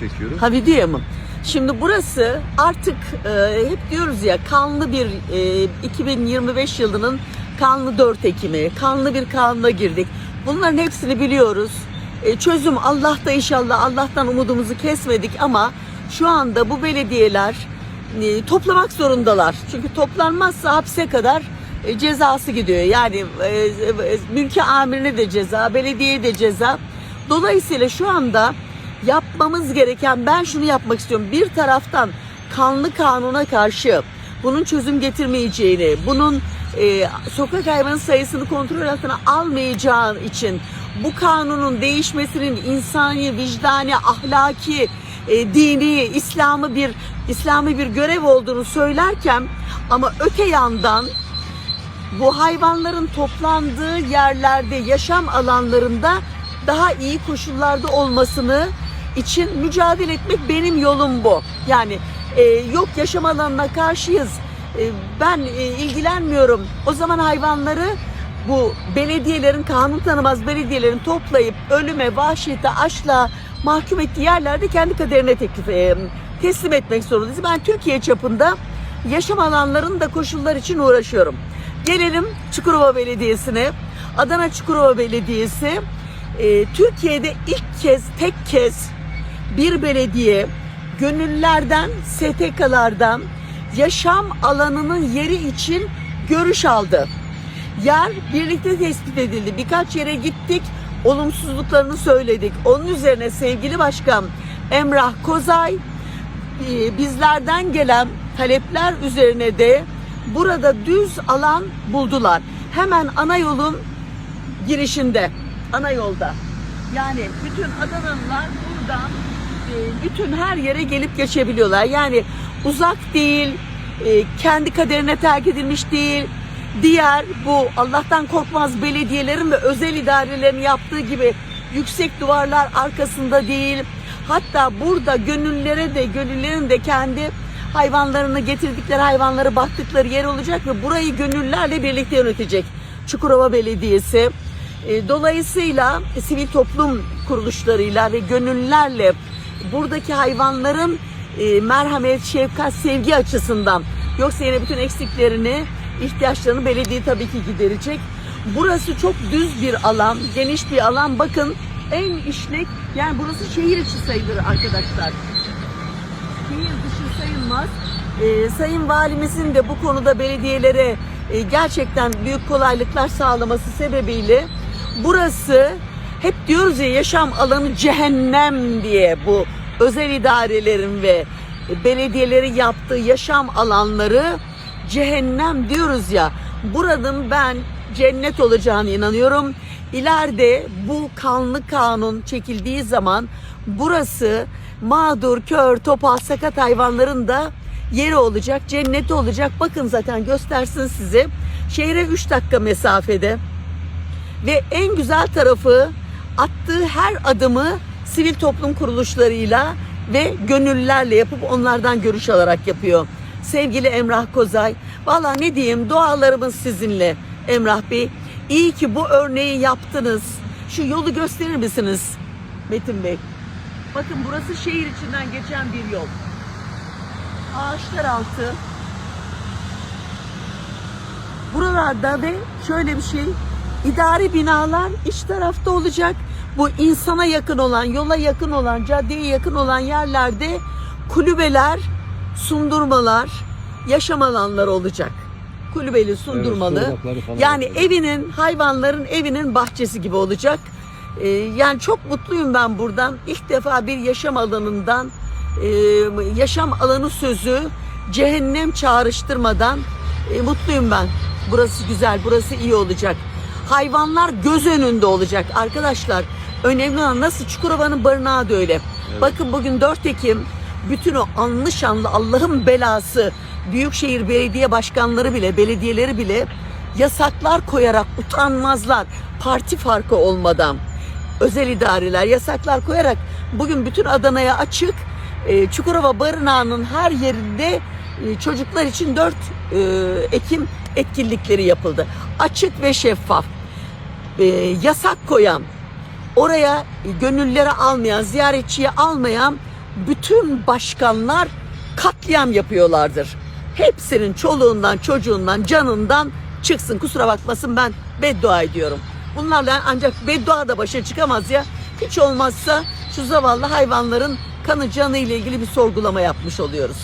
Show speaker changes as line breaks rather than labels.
çekiyoruz.
Ha video mu? Şimdi burası artık e, hep diyoruz ya kanlı bir e, 2025 yılının kanlı 4 Ekim'i, kanlı bir kanuna girdik. Bunların hepsini biliyoruz. E, çözüm Allah'ta inşallah Allah'tan umudumuzu kesmedik ama şu anda bu belediyeler e, toplamak zorundalar. Çünkü toplanmazsa hapse kadar e, cezası gidiyor. Yani e, e, mülki amirine de ceza, belediyeye de ceza. Dolayısıyla şu anda yapmamız gereken ben şunu yapmak istiyorum. Bir taraftan kanlı kanuna karşı bunun çözüm getirmeyeceğini, bunun e, sokak hayvanı sayısını kontrol altına almayacağı için bu kanunun değişmesinin insani, vicdani, ahlaki, e, dini, İslam'ı bir İslami bir görev olduğunu söylerken ama öte yandan bu hayvanların toplandığı yerlerde, yaşam alanlarında daha iyi koşullarda olmasını için mücadele etmek benim yolum bu. Yani e, yok yaşam alanına karşıyız. E, ben e, ilgilenmiyorum. O zaman hayvanları bu belediyelerin kanun tanımaz belediyelerin toplayıp ölüme, vahşete, açlığa mahkum ettiği yerlerde kendi kaderine teklif e, teslim etmek zorundayız. Ben Türkiye çapında yaşam alanlarının da koşullar için uğraşıyorum. Gelelim Çukurova Belediyesi'ne. Adana Çukurova Belediyesi e, Türkiye'de ilk kez, tek kez bir belediye gönüllülerden, STK'lardan yaşam alanının yeri için görüş aldı. Yer birlikte tespit edildi. Birkaç yere gittik, olumsuzluklarını söyledik. Onun üzerine sevgili başkan Emrah Kozay e, bizlerden gelen talepler üzerine de burada düz alan buldular. Hemen ana yolun girişinde, ana yolda. Yani bütün Adanalılar bütün her yere gelip geçebiliyorlar. Yani uzak değil, e, kendi kaderine terk edilmiş değil. Diğer bu Allah'tan korkmaz belediyelerin ve özel idarelerin yaptığı gibi yüksek duvarlar arkasında değil. Hatta burada gönüllere de gönüllerin de kendi hayvanlarını getirdikleri hayvanları baktıkları yer olacak ve burayı gönüllerle birlikte yönetecek. Çukurova Belediyesi. E, Dolayısıyla sivil toplum kuruluşlarıyla ve gönüllülerle buradaki hayvanların e, merhamet, şefkat, sevgi açısından yoksa yine bütün eksiklerini, ihtiyaçlarını belediye tabii ki giderecek. Burası çok düz bir alan, geniş bir alan. Bakın en işlek, yani burası şehir içi sayılır arkadaşlar şehir dışı sayılmaz. Ee, Sayın Valimizin de bu konuda belediyelere e, gerçekten büyük kolaylıklar sağlaması sebebiyle burası hep diyoruz ya yaşam alanı cehennem diye bu özel idarelerin ve belediyelerin yaptığı yaşam alanları cehennem diyoruz ya. Buranın ben cennet olacağını inanıyorum. İleride bu kanlı kanun çekildiği zaman burası mağdur, kör, topal, sakat hayvanların da yeri olacak, cenneti olacak. Bakın zaten göstersin size. Şehre 3 dakika mesafede. Ve en güzel tarafı attığı her adımı sivil toplum kuruluşlarıyla ve gönüllülerle yapıp onlardan görüş alarak yapıyor. Sevgili Emrah Kozay, valla ne diyeyim dualarımız sizinle Emrah Bey. İyi ki bu örneği yaptınız. Şu yolu gösterir misiniz Metin Bey? Bakın burası şehir içinden geçen bir yol. Ağaçlar altı. Buralarda ve şöyle bir şey, idari binalar iç tarafta olacak. Bu insana yakın olan, yola yakın olan, caddeye yakın olan yerlerde kulübeler, sundurmalar, yaşam alanları olacak. Kulübeli, sundurmalı.
falan
yani
olacak.
evinin, hayvanların evinin bahçesi gibi olacak. Ee, yani çok mutluyum ben buradan. İlk defa bir yaşam alanından, e, yaşam alanı sözü cehennem çağrıştırmadan e, mutluyum ben. Burası güzel, burası iyi olacak. Hayvanlar göz önünde olacak arkadaşlar. Önemli olan nasıl Çukurova'nın barınağı da öyle. Bakın bugün 4 Ekim bütün o anlı şanlı Allah'ın belası büyükşehir belediye başkanları bile, belediyeleri bile yasaklar koyarak utanmazlar. Parti farkı olmadan özel idareler yasaklar koyarak bugün bütün Adana'ya açık e, Çukurova Barınağı'nın her yerinde e, çocuklar için 4 e, Ekim etkinlikleri yapıldı. Açık ve şeffaf. Yasak koyan, oraya gönüllere almayan, ziyaretçiye almayan bütün başkanlar katliam yapıyorlardır. Hepsinin çoluğundan, çocuğundan, canından çıksın. Kusura bakmasın ben beddua ediyorum. Bunlarla ancak beddua da başa çıkamaz ya. Hiç olmazsa şu zavallı hayvanların kanı canı ile ilgili bir sorgulama yapmış oluyoruz.